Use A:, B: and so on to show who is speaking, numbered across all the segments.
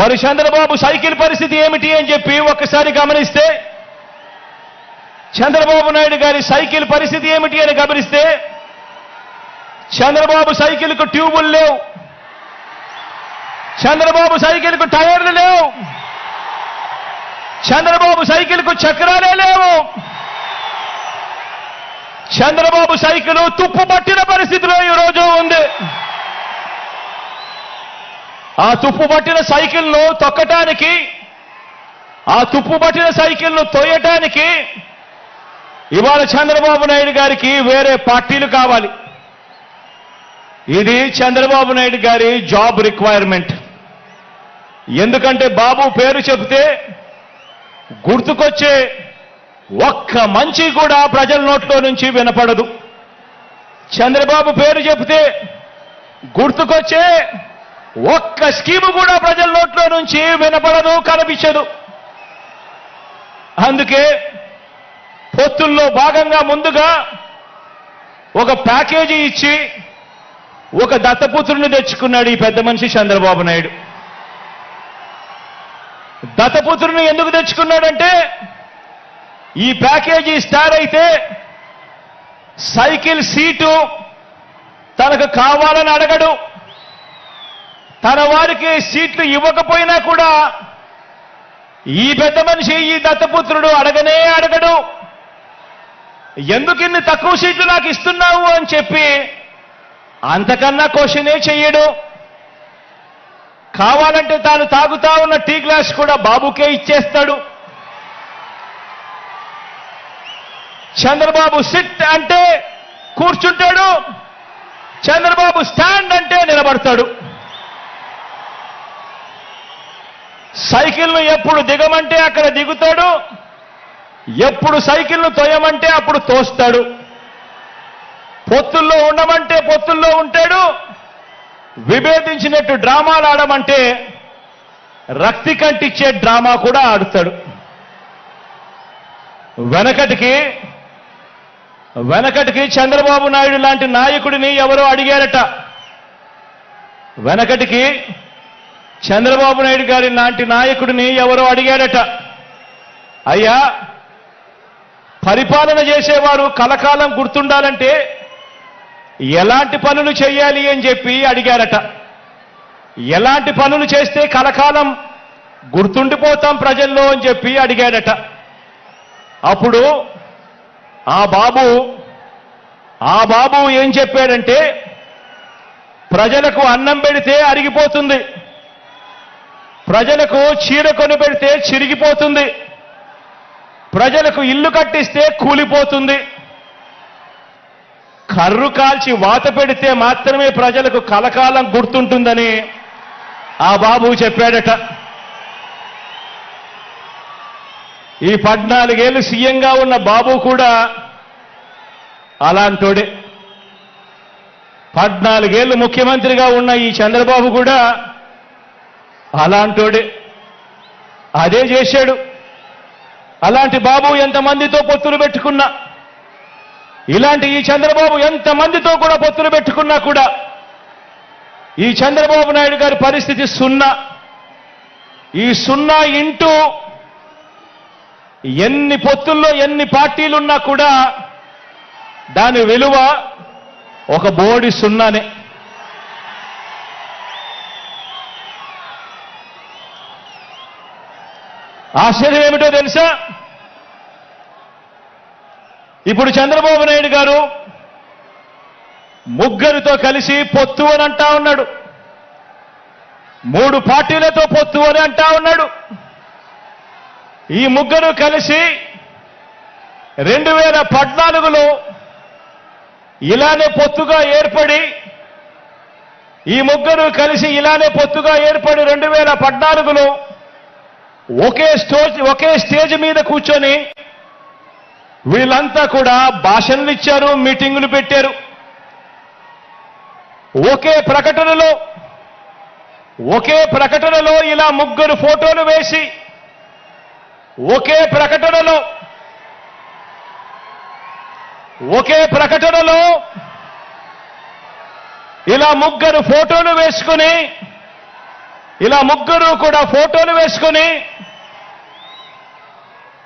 A: మరి చంద్రబాబు సైకిల్ పరిస్థితి ఏమిటి అని చెప్పి ఒక్కసారి గమనిస్తే చంద్రబాబు నాయుడు గారి సైకిల్ పరిస్థితి ఏమిటి అని గమనిస్తే చంద్రబాబు సైకిల్కు ట్యూబులు లేవు. చంద్రబాబు సైకిల్కు టైర్లు లేవు. చంద్రబాబు సైకిల్కు చక్రాలే లేవు. చంద్రబాబు సైకిల్ తుప్పు పట్టిన పరిస్థితిలో ఈరోజు ఉంది. ఆ తుప్పు పట్టిన సైకిల్ను తొక్కటానికి ఆ తుప్పు పట్టిన సైకిల్ను తోయటానికి ఇవాళ చంద్రబాబు నాయుడు గారికి వేరే పార్టీలు కావాలి. ఇది చంద్రబాబు నాయుడు గారి జాబ్ రిక్వైర్మెంట్. ఎందుకంటే బాబు పేరు చెబితే గుర్తుకొచ్చే ఒక్క మంచి కూడా ప్రజల నోట్లో నుంచి వినపడదు. చంద్రబాబు పేరు చెబితే గుర్తుకొచ్చే ఒక్క స్కీము కూడా ప్రజల నోట్లో నుంచి వినపడదు కనిపించదు. అందుకే పొత్తుల్లో భాగంగా ముందుగా ఒక ప్యాకేజీ ఇచ్చి ఒక దత్తపుత్రుని తెచ్చుకున్నాడు ఈ పెద్ద మనిషి చంద్రబాబు నాయుడు. దత్తపుత్రుని ఎందుకు తెచ్చుకున్నాడంటే ఈ ప్యాకేజీ స్టార్ అయితే సైకిల్ సీటు తనకు కావాలని అడగడు. తన వారికి సీట్లు ఇవ్వకపోయినా కూడా ఈ పెద్ద మనిషి ఈ దత్తపుత్రుడు అడగనే అడగడు. ఎందుకు ఇన్ని తక్కువ సీట్లు నాకు ఇస్తున్నావు అని చెప్పి అంతకన్నా క్వశ్చనే చెయ్యడు. కావాలంటే తాను తాగుతా ఉన్న టీ గ్లాస్ కూడా బాబుకే ఇచ్చేస్తాడు. చంద్రబాబు సిట్ అంటే కూర్చుంటాడు. చంద్రబాబు స్టాండ్ అంటే నిలబడతాడు. సైకిల్ను ఎప్పుడు దిగమంటే అక్కడ దిగుతాడు. ఎప్పుడు సైకిల్ను తోయమంటే అప్పుడు తోస్తాడు. పొత్తుల్లో ఉండమంటే పొత్తుల్లో ఉంటాడు. విభేదించినట్టు డ్రామాలు ఆడమంటే రక్తి కంటిచ్చే డ్రామా కూడా ఆడుతాడు. వెనకటికి వెనకటికి చంద్రబాబు నాయుడు లాంటి నాయకుడిని ఎవరో అడిగారట. వెనకటికి చంద్రబాబు నాయుడు గారి లాంటి నాయకుడిని ఎవరో అడిగాడట. అయ్యా పరిపాలన చేసేవారు కలకాలం గుర్తుండాలంటే ఎలాంటి పనులు చేయాలి అని చెప్పి అడిగారట. ఎలాంటి పనులు చేస్తే కలకాలం గుర్తుండిపోతాం ప్రజల్లో అని చెప్పి అడిగాడట. అప్పుడు ఆ బాబు ఆ బాబు ఏం చెప్పాడంటే ప్రజలకు అన్నం పెడితే అరిగిపోతుంది. ప్రజలకు చీర కొని పెడితే చిరిగిపోతుంది. ప్రజలకు ఇల్లు కట్టిస్తే కూలిపోతుంది. కర్రు కాల్చి వాత పెడితే మాత్రమే ప్రజలకు కలకాలం గుర్తుంటుందని ఆ బాబు చెప్పాడట. ఈ పద్నాలుగేళ్ళు సీఎంగా ఉన్న బాబు కూడా అలాంటోడే. పద్నాలుగేళ్ళు ముఖ్యమంత్రిగా ఉన్న ఈ చంద్రబాబు కూడా అలాంటోడే అదే చేశాడు. అలాంటి బాబు ఎంతమందితో పొత్తులు పెట్టుకున్నా ఇలాంటి ఈ చంద్రబాబు ఎంతమందితో కూడా పొత్తులు పెట్టుకున్నా కూడా ఈ చంద్రబాబు నాయుడు గారి పరిస్థితి సున్నా. ఈ సున్నా ఇంటూ ఎన్ని పొత్తుల్లో ఎన్ని పార్టీలున్నా కూడా దాని విలువ ఒక బోడి సున్నానే. ఆశ్చర్యం ఏమిటో తెలుసా? ఇప్పుడు చంద్రబాబు నాయుడు గారు ముగ్గురితో కలిసి పొత్తు అని అంటా ఉన్నాడు. మూడు పార్టీలతో పొత్తు అని అంటా ఉన్నాడు. ఈ ముగ్గురు కలిసి రెండు వేల పద్నాలుగులో ఇలానే పొత్తుగా ఏర్పడి ఈ ముగ్గురు కలిసి ఇలానే పొత్తుగా ఏర్పడి రెండు వేల పద్నాలుగులో ఒకే స్టోజ్ ఒకే స్టేజ్ మీద కూర్చొని వీళ్ళంతా కూడా భాషణలు ఇచ్చారు మీటింగులు పెట్టారు. ఒకే ప్రకటనలో ఒకే ప్రకటనలో ఇలా ముగ్గురు ఫోటోలు వేసి ఒకే ప్రకటనలో ఒకే ప్రకటనలో ఇలా ముగ్గురు ఫోటోలు వేసుకుని ఇలా ముగ్గురు కూడా ఫోటోలు వేసుకొని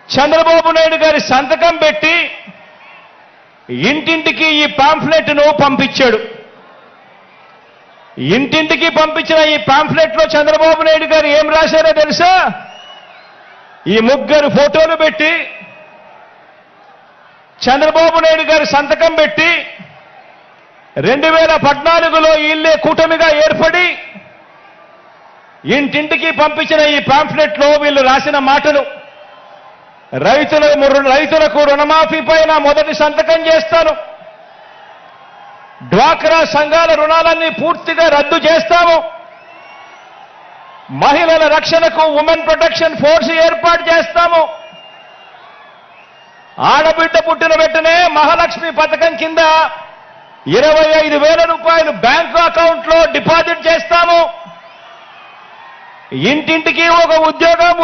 A: చంద్రబాబు నాయుడు గారి సంతకం పెట్టి ఇంటింటికి ఈ పాంఫ్లెట్ను పంపించాడు. ఇంటింటికి పంపించిన ఈ పాంఫ్లెట్లో చంద్రబాబు నాయుడు గారు ఏం రాశారో తెలుసా? ఈ ముగ్గురు ఫోటోలు పెట్టి చంద్రబాబు నాయుడు గారి సంతకం పెట్టి రెండు వేల పద్నాలుగులో ఇల్లే కూటమిగా ఏర్పడి ఇంటింటికి పంపించిన ఈ పాంఫ్లెట్లో వీళ్ళు రాసిన మాటలు రైతుల రైతులకు రుణమాఫీ పైన మొదటి సంతకం చేస్తాను. డ్వాక్రా సంఘాల రుణాలన్నీ పూర్తిగా రద్దు చేస్తాము. మహిళల రక్షణకు ఉమెన్ ప్రొటెక్షన్ ఫోర్స్ ఏర్పాటు చేస్తాము. ఆడబిడ్డ పుట్టిన వెంటనే మహాలక్ష్మి పథకం కింద ఇరవై ఐదు వేల రూపాయలు బ్యాంకు అకౌంట్లో డిపాజిట్ చేస్తాము. ఇంటింటికి ఒక ఉద్యోగం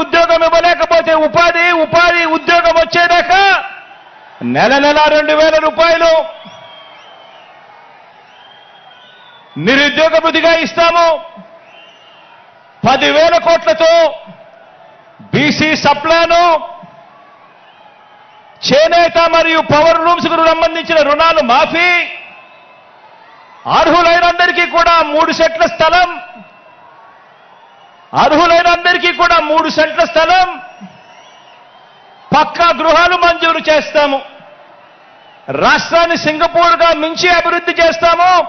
A: నెల నెల రెండు వేల రూపాయలు? నిరుద్యోగ బుద్ధిగా ఇస్తాము. పదివేల కోట్లతో బీసీ సప్లాను చేనేత మరియు పవర్ రూమ్స్కు సంబంధించిన రుణాలు మాఫీ. అర్హులైన అందరికీ కూడా మూడు సెట్ల స్థలం. అర్హులైన అందరికీ కూడా మూడు సెంట్ల స్థలం. పక్కా గృహాలు మంజూరు చేస్తాము. రాష్ట్రాన్ని సింగపూర్గా మించి అభివృద్ధి చేస్తాము.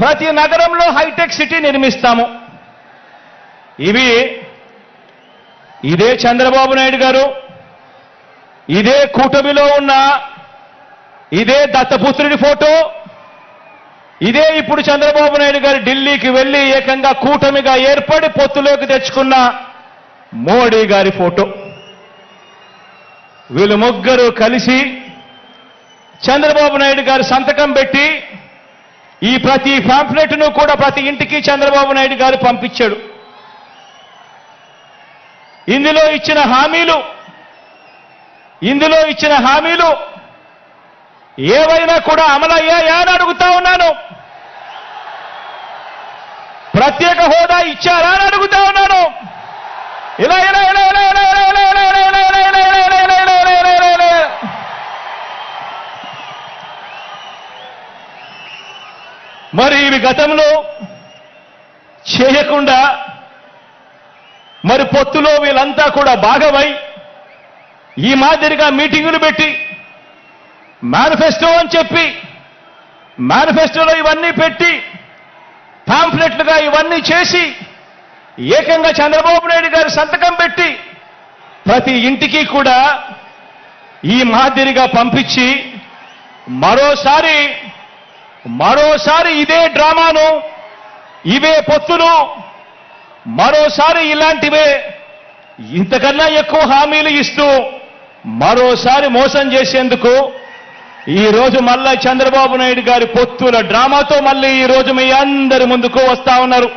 A: ప్రతి నగరంలో హైటెక్ సిటీ నిర్మిస్తాము. ఇవి ఇదే చంద్రబాబు నాయుడు గారు ఇదే కూటమిలో ఉన్న ఇదే దత్తపుత్రుడి ఫోటో ఇదే ఇప్పుడు చంద్రబాబు నాయుడు గారు ఢిల్లీకి వెళ్ళి ఏకంగా కూటమిగా ఏర్పడి పొత్తులోకి తెచ్చుకున్న మోడీ గారి ఫోటో. వీళ్ళు ముగ్గురు కలిసి చంద్రబాబు నాయుడు గారు సంతకం పెట్టి ఈ ప్రతి పాంప్లెట్ను కూడా ప్రతి ఇంటికి చంద్రబాబు నాయుడు గారు పంపించాడు. ఇందులో ఇచ్చిన హామీలు ఇందులో ఇచ్చిన హామీలు ఏవైనా కూడా అమలయ్యాయా అని అడుగుతా ఉన్నాను. ప్రత్యేక హోదా ఇచ్చారా అని అడుగుతా ఉన్నాను. ఇలా ఇలా ఇలా ఇలా ఇలా ఇలా ఇవి గతంలో చేయకుండా మరి పొత్తులో వీళ్ళంతా కూడా భాగమై ఈ మాదిరిగా మీటింగులు పెట్టి మేనిఫెస్టో అని చెప్పి మేనిఫెస్టోలో ఇవన్నీ పెట్టి పాంఫ్లెట్లుగా ఇవన్నీ చేసి ఏకంగా చంద్రబాబు నాయుడు గారు సంతకం పెట్టి ప్రతి ఇంటికి కూడా ఈ మాదిరిగా పంపించి మరోసారి మరోసారి ఇదే డ్రామాను ఇవే పొత్తును మరోసారి ఇలాంటివే ఇంతకన్నా ఎక్కువ హామీలు ఇస్తూ మరోసారి మోసం చేసేందుకు ఈ రోజు మళ్ళా చంద్రబాబు నాయుడు గారి పొత్తుల డ్రామాతో మళ్ళీ ఈ రోజు మీ అందరి ముందుకు వస్తా ఉన్నారు.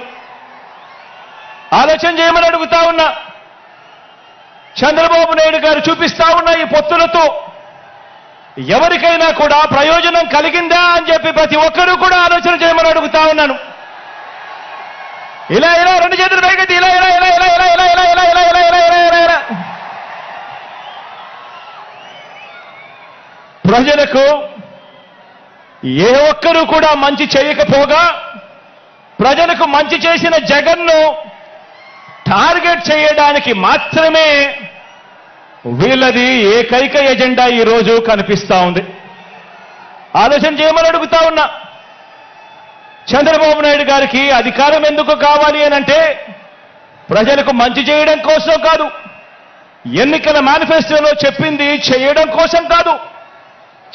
A: ఆలోచన చేయమని అడుగుతా ఉన్నా. చంద్రబాబు నాయుడు గారు చూపిస్తా ఉన్న ఈ పొత్తులతో ఎవరికైనా కూడా ప్రయోజనం కలిగిందా అని చెప్పి ప్రతి ఒక్కరూ కూడా ఆలోచన చేయమని అడుగుతా ఉన్నాను ఇలా ఇలా రెండు చేతులు పైకెత్తి ఇలా ఇలా ఇలా ఇలా ఇలా ఇలా ఇలా ఇలా ఇలా ఇలా ఇలా ఇలా ఇలా ఇలా ప్రజలకు ఏ ఒక్కరూ కూడా మంచి చేయకపోగా ప్రజలకు మంచి చేసిన జగన్ను టార్గెట్ చేయడానికి మాత్రమే వీళ్ళది ఏకైక ఎజెండా ఈ రోజు కనిపిస్తా ఉంది. ఆలోచన చేయమని అడుగుతా ఉన్నా. చంద్రబాబు నాయుడు గారికి అధికారం ఎందుకు కావాలి అని అంటే ప్రజలకు మంచి చేయడం కోసం కాదు. ఎన్నికల మేనిఫెస్టోలో చెప్పింది చేయడం కోసం కాదు.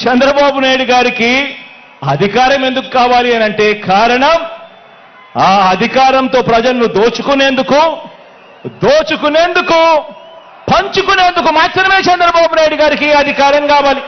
A: చంద్రబాబు నాయుడు గారికి అధికారం ఎందుకు కావాలి అని అంటే కారణం ఆ అధికారంతో ప్రజలను దోచుకునేందుకు దోచుకునేందుకు పంచుకునేందుకు మాత్రమే చంద్రబాబు నాయుడు గారికి అధికారం కావాలి.